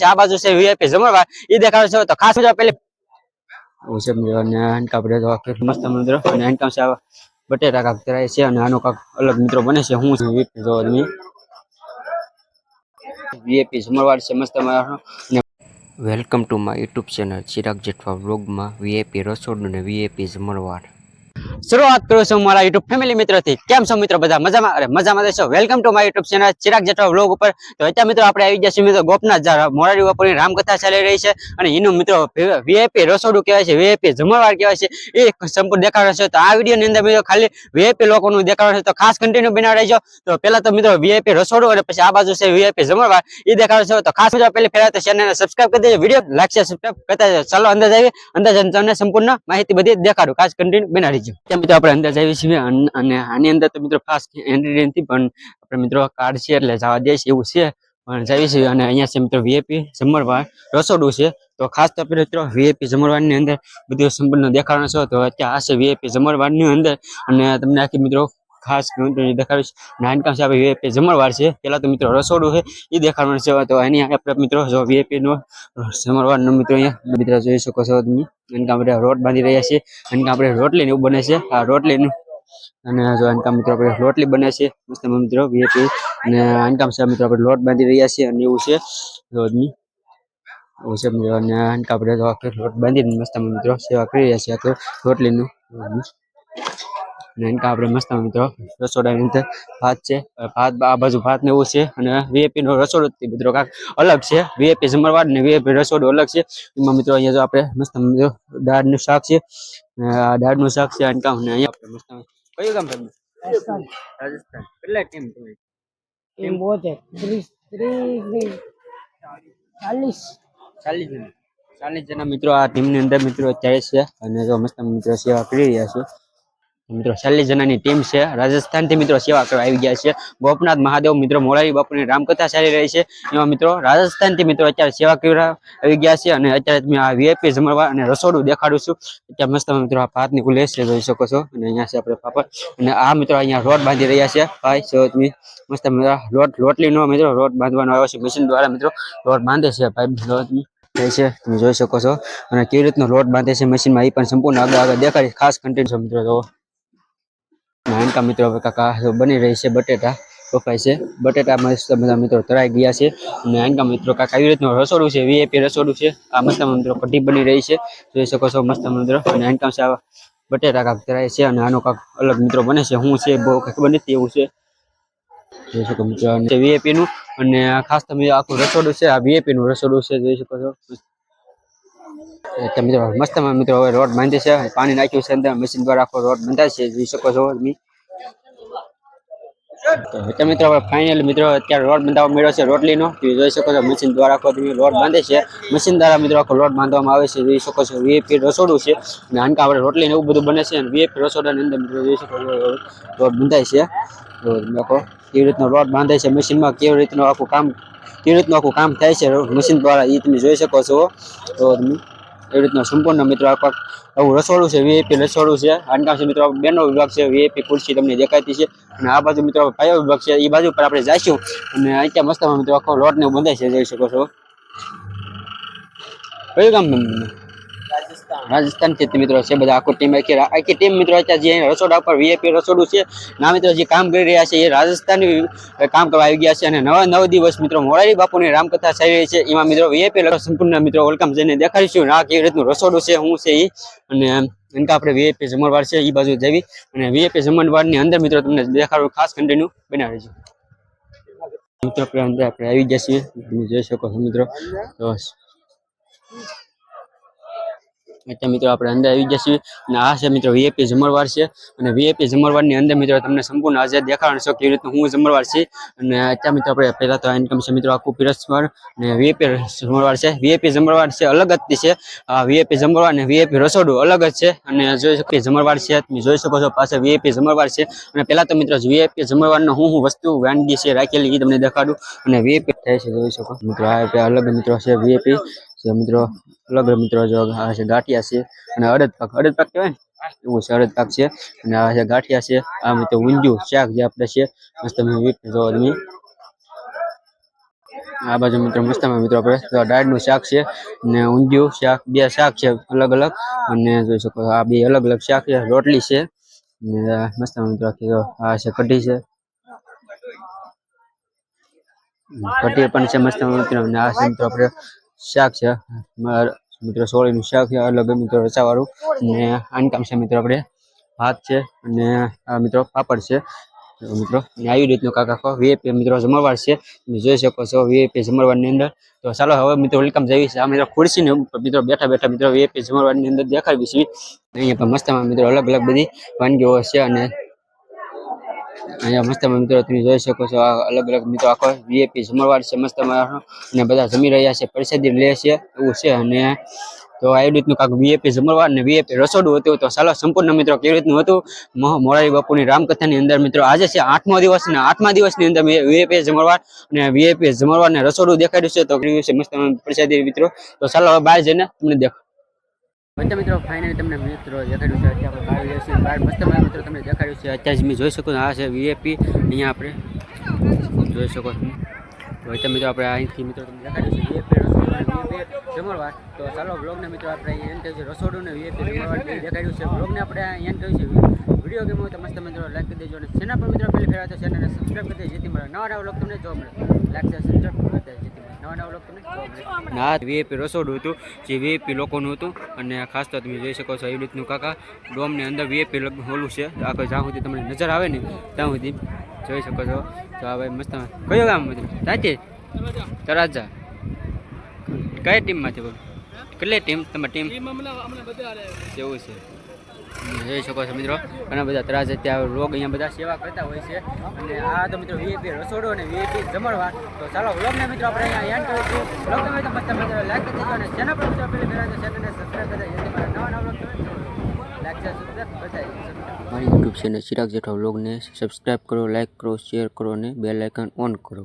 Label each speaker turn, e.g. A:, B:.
A: આ બાજુ છે વીઆઈપી જમણવાર એ દેખાડે છે તો ખાસ મિત્રો પેલી એવું છે મિત્રો અને હાંડકા આપણે તો આખી મસ્ત મિત્રો. અને હાંડકા છે આવા બટેટા કાક કરાય છે અને આનો કાક અલગ મિત્રો બને છે. હું છું વીઆઈપી જો તમે વીઆઈપી જમણવાર છે મસ્ત મારો અને welcome to my YouTube channel Chirag Jethwa વ્લોગમાં વીઆઈપી રસોડ અને વીઆઈપી જમણવાર શરૂઆત કરું છું મારા યુટ્યુબ ફેમિલી મિત્રોથી. કેમ છો મિત્રો બધા? મજામાં? અરે, મજામાં રહેશો welcome to my YouTube channel Chirag Jethwa vlog ઉપર. તો અત્યારે મિત્રો આપણે આવી ગયા છીએ મિત્રો ગોપનાથ મોરારી બાપુની રામકથા ચાલી રહી છે. અને એનું મિત્રો વીઆઈપી રસોડું કહેવાય છે વીઆઈપી જમણવાર કહેવાય છે. એ સંપૂર્ણ દેખાડો છે. તો આ વીડિયો ની અંદર મિત્રો ખાલી વીઆઈપી લોકોનું દેખાડો છે. તો ખાસ કન્ટિન્યુ બનાવી રહેજો. તો પહેલા તો મિત્રો વીઆઈપી રસોડું અને પછી આ બાજુ છે વીઆઈપી જમણવાર. એ દેખાડો છે. તો ખાસ મિત્રો પહેલી ફેરા તો ચેનલને સબસ્ક્રાઇબ કરી દેજો. વીડિયો લાઈક છે સબસ્ક્રાઇબ કરતા ચાલો અંદર જઈએ અંદર તમને સંપૂર્ણ માહિતી બધી દેખાડું. ખાસ કન્ટિન્યુ બનાવી મિત્રો આપણે અંદર જઈએ છીએ અને આની અંદર તો મિત્રો ફાસ્ટ એન્ટ્રી નથી, પણ આપણે મિત્રો કાર્ડ છે એટલે જવા દે છે એવું છે. પણ જઈએ છીએ અને અહીંયા છે મિત્રો વીએપી જમણવાર, રસોડું છે. તો ખાસ તો આપણે મિત્રો વીએપી જમણવારની અંદર બધું સંપૂર્ણ દેખાડવાનું છે. તો અત્યારે આ છે વીએપી જમણવારની અંદર અને તમને આખી મિત્રો ખાસ દેખાડીશ નાનકામ છે આપણે વીઆઈપી જમણવાર છે. પેલા તો મિત્રો રસોડું છે, એ દેખાડવાનું છે. તો એની આપણે મિત્રો જો નો જમણવારનો મિત્રો અહીંયા મિત્રો જોઈ શકો છો તમે. એનકા આપણે રોટ બાંધી રહ્યા છીએ. એનકા આપણે રોટલી ને એવું બને છે. આ રોટલીનું અને જો એનકા મિત્રો આપણે રોટલી બને છે. મસ્ત મિત્રો વીએપી અને એનકામ છે મિત્રો આપણે લોટ બાંધી રહ્યા છીએ અને એવું છે. જો તમે એવું છે મિત્રો, અને એનકા આપણે લોટ બાંધીને મસ્ત મિત્રો સેવા કરી રહ્યા છીએ રોટલીનું. અને એનકા આપણે મસ્ત મિત્રો રસોડાની અંદર ભાત છે ભાત આ બાજુ ભાત ને એવું છે અને વીએપી નો રસોડો મિત્રો કાંક અલગ છે. વીએપી જમરવાડ ને વીએપી રસોડો અલગ છે. એમાં મિત્રો અહીંયા જો આપણે મસ્ત દાળ દાળનું શાક છે અને દાળનું શાક છે અને કામ ને અહીંયા આપણે મસ્ત કયું ગામ તમને?
B: રાજસ્થાન.
A: કેટલા ટીમ તમે?
B: ટીમ? બોતે ત્રીસ ત્રીસ નહીં ચાલીસ.
A: ચાલીસ જણા. ચાલીસ જણા મિત્રો આ ટીમની અંદર મિત્રો અત્યારે છે અને જો મસ્ત મિત્રો સેવા કરી રહ્યા છે. મિત્રો, ચાલીસ જણાની ટીમ છે. રાજસ્થાનથી મિત્રો સેવા કરવા આવી ગયા છે. ગોપનાથ મહાદેવ, મિત્રો, મોરારી બાપુની રામકથા ચાલી રહી છે. એમાં મિત્રો, રાજસ્થાનથી મિત્રો અત્યારે સેવા કરવા આવી ગયા છે અને અત્યારે આ વીઆઈપી જમવા અને રસોડું દેખાડું છું. અત્યારે મસ્ત મિત્રો આ ભાતની છે, જોઈ શકો છો. અને અહીંયા છે આપણે પાપડ. અને આ મિત્રો અહીંયા રોડ બાંધી રહ્યા છે. ભાઈ, જો તમે મસ્ત મિત્રો લોટ, લોટલીનો મિત્રો રોડ બાંધવાનો આવ્યો છે. મશીન દ્વારા મિત્રો રોડ બાંધે છે. ભાઈ થાય છે, તમે જોઈ શકો છો. અને કેવી રીતનો લોટ બાંધે છે મશીનમાં એ પણ સંપૂર્ણ આગળ આગળ દેખાડી. ખાસ કન્ટેન્ટ છે મિત્રો જો નાનકા મિત્રો હવે કાકા બની રહી છે બટેટા બફાય છે. બટેટા મસ્ત બધા મિત્રો તરાઈ ગયા છે. અને નાનકા મિત્રો કાકા આવી રીતનું રસોડું છે વીઆઈપી રસોડું છે. આ મસ્ત મિત્રો કઢી બની રહી છે. જોઈ શકો છો મસ્ત મિત્રો. અને આનકા છે બટેટા કાક તરાય છે અને આનો કાક અલગ મિત્રો બને છે. શું છે, બહુ કાંઈક નથી એવું છે. જોઈ શકો મિત્રો. અને વીઆઈપી નું અને ખાસ તમે આખું રસોડું છે, આ વીએપી નું રસોડું છે, જોઈ શકો છો. એટલે મિત્રો મસ્ત મિત્રો હવે રોડ બાંધે છે. પાણી નાખ્યું છે અંદર મશીન દ્વારા આખો રોડ બંધાય છે, જોઈ શકો છો તમે. તો મિત્રો હવે ફાઇનલ મિત્રો અત્યારે રોડ બંધાવવા મળ્યો છે રોટલીનો. તમે જોઈ શકો છો મશીન દ્વારા આખો તમે રોડ બાંધે છે. મશીન દ્વારા મિત્રો આખો રોડ બાંધવામાં આવે છે, જોઈ શકો છો. વીએપી રસોડું છે. અને આનકા આપણે રોટલીને એવું બધું બને છે અને વીએપી રસોડાની અંદર મિત્રો જોઈ શકો છો રોડ બંધાય છે. તો આખો કેવી રીતનો રોડ બાંધે છે મશીનમાં કેવી રીતનું આખું કામ, કેવી રીતનું આખું કામ થાય છે મશીન દ્વારા એ તમે જોઈ શકો છો. તો તમે એવી રીતના સંપૂર્ણ મિત્રો આખા આવું રસોડું છે વીઆઈપી રસોડું છે. આનકામ છે મિત્રો બેનો વિભાગ છે વીઆઈપી ખુરશી તમને દેખાતી છે. અને આ બાજુ મિત્રો પાયો વિભાગ છે એ બાજુ પર આપણે જઈશું. અને અહીંયા મસ્તમાં મિત્રો આખો લોટ ને એવું બંધાય છે, જોઈ શકો છો. કયું ગામ રાજસ્થાનથી મિત્રો છે, બધા આખો ટીમ આખી આખી ટીમ મિત્રો અત્યારે જે રસોડા પર વીઆઈપી રસોડું છે. ના મિત્રો, જે કામ કરી રહ્યા છે એ રાજસ્થાન કામ કરવા આવી ગયા છે અને નવા નવ દિવસ મિત્રો મોરારી બાપુની રામકથા થઈ રહી છે. એમાં મિત્રો વીઆઈપી સંપૂર્ણ મિત્રો વેલકમ જઈને દેખાડીશું આ કેવી રીતનું રસોડું છે, શું છે એ. અને એનકા આપણે વીઆઈપી જમણવાર છે એ બાજુ જવી. અને વીઆઈપી જમણવારની અંદર મિત્રો તમને દેખાડું ખાસ કન્ટિન્યુ બનાવી છે. મિત્રો, આપણે આપણે આવી ગયા છીએ. તમે જોઈ શકો છો મિત્રો. તો એટલે મિત્રો આપણે અંદર આવી ગયા છીએ અને આ છે મિત્રો વીએપી જમણવાર છે અને વીએપી જમણવારની અંદર મિત્રો તમને સંપૂર્ણ આજે દેખાડવાનું છે કેવી રીતનું હું જમણવાર છે અને અત્યારે મિત્રો આપણે પહેલા તો ઇન્કમ છે મિત્રો આખું પીરસવાર અને વીએપી જમણવાર છે વીએપી જમણવાર છે અલગ જ છે આ વીએપી જમણવાર અને વીએપી રસોડું અલગ જ છે અને જોઈ શકો જમણવાર છે તમે જોઈ શકો છો પાસે વીએપી જમણવાર છે અને પહેલા તો મિત્રો વીએપી જમણવારનો હું હું વસ્તુ વાનગી છે રાખેલી એ તમને દેખાડું અને વીએપી થાય છે જોઈ શકો મિત્રો આ અલગ મિત્રો છે વીએપી જે મિત્રો, અલગ મિત્રો જો આ છે ગાંઠિયા છે અને અડદ પાક. અડદ પાક કહેવાય ને? એવું છે, અડદ પાક છે. અને આ છે ગાંઠિયા છે. આ મિત્રો ઊંધિયું, શાક જે આપણે છે, મસ્ત તમે આ બાજુ મિત્રો મસ્તમાં મિત્રો આપણે તો દાળનું શાક છે ને ઊંધિયું શાક, બે શાક છે અલગ અલગ. અને જોઈ શકો આ બે અલગ અલગ શાક છે, રોટલી છે. ને મસ્તમાં મિત્રો આ છે કઢી છે. કઢી પણ છે મસ્ત મિત્રો. અને આ મિત્રો આપણે શાક છે. મિત્રો સોળીનું શાક છે અલગ મિત્રો રસાવાળું ને આનકામ છે મિત્રો આપણે ભાત છે અને મિત્રો પાપડ છે. મિત્રો આવી રીતનું કાકા કહો વીએપી મિત્રો જમણવાર છે. જોઈ શકો છો વીએપી જમણવારની અંદર. તો ચાલો હવે મિત્રો વેલકમ જઈએ છે આ મિત્રો ખુરશીને મિત્રો બેઠા બેઠા મિત્રો વીએપી જમણવારની અંદર દેખાડવી છે. અહીંયા પણ મસ્તમાં મિત્રો અલગ અલગ બધી વાનગીઓ છે અને અહીંયા મસ્ત મિત્રો તમે જોઈ શકો છો અલગ અલગ મિત્રો આખો વીએપી જમણવાર છે મસ્તમાં અને બધા જમી રહ્યા છે, પ્રસાદી લે છે, એવું છે. અને તો આવી રીતનું કાંક વીએપી જમણવાર ને વીએપી રસોડું હતું. તો ચાલો સંપૂર્ણ મિત્રો કેવી રીતનું હતું? મોરારી બાપુની રામકથાની અંદર મિત્રો આજે છે આઠમો દિવસ ને આઠમા દિવસની અંદર વીએપી જમણવાર અને વીએપી જમણવાર ને રસોડું દેખાડ્યું છે. તો છે મસ્ત પ્રસાદી મિત્રો? તો ચાલો બહાર જઈને તમને દેખો બધા મિત્રો ફાઇનલી તમને મિત્રો દેખાડ્યું છે તમને દેખાડ્યું છે. અત્યારે જોઈ શકો આ છે વીએપી અહીંયા આપણે જોઈ શકો છો. અત્યારે મિત્રો, આપણે અહીંથી મિત્રો, તમને દેખાડ્યું છે વીએપી જમણવાર. તો ચાલો બ્લોગને મિત્રો, આપણે એન કહ્યું રસોડું ને વીએપી જમણવાર દેખાડ્યું છે. આપણે એન કહ્યું છે વીડિયો ગેમ હોય તો મસ્ત મિત્રો લાઈક કરી દેજો અને ચેનલ પર મિત્રો પહેલી ફેરા તો ચેનલને સબસ્ક્રાઈબ કરી દેજો જેથી મળે નવા નવા લોક તમને જોવા મળે. લાઈક છે સબસ્ક્રાઈબ કરી દેજો જેથી મળે નવા નવા લોક તમને જોવા મળે. ના વીએપી રસોડું હતું જે વીએપી લોકોનું હતું. અને ખાસ તો તમે જોઈ શકો છો એવી રીતનું કાકા ડોમની અંદર વીએપી ઓલું છે. આખો જ્યાં સુધી તમને નજર આવે ને ત્યાં સુધી જોઈ શકો છો. તો આ ભાઈ મસ્ત કયો ગામ મિત્રો સાચી તરાજા કઈ ટીમમાંથી બોલો? કેટલી ટીમ? તમારી ટીમ? એવું છે. જોઈ શકો છો મિત્રો, ઘણા બધા ત્રાસ ત્યાં રોગ અહીંયા બધા સેવા કરતા હોય છે. અને આ તો મિત્રો વીઆઈપી રસોડો અને વીઆઈપી જમણવા તો ચાલો વ્લોગને મિત્રો આપણે અહીંયા એન્ડ કરીશું વ્લોગ ગમે તો મતલબ મિત્રો લાઈક કરી દેજો અને ચેનલ પર મિત્રો પહેલી ફેરા ચેનલને સબસ્ક્રાઈબ કરી દેજો. મારા નવા નવા વ્લોગ લાઈક છે સબસ્ક્રાઈબ બતાવી મારી યુટ્યુબ ચેનલ ચિરાગ જેઠવા વ્લોગને સબસ્ક્રાઈબ કરો લાઈક કરો શેર કરો અને બેલ આઇકન ઓન કરો.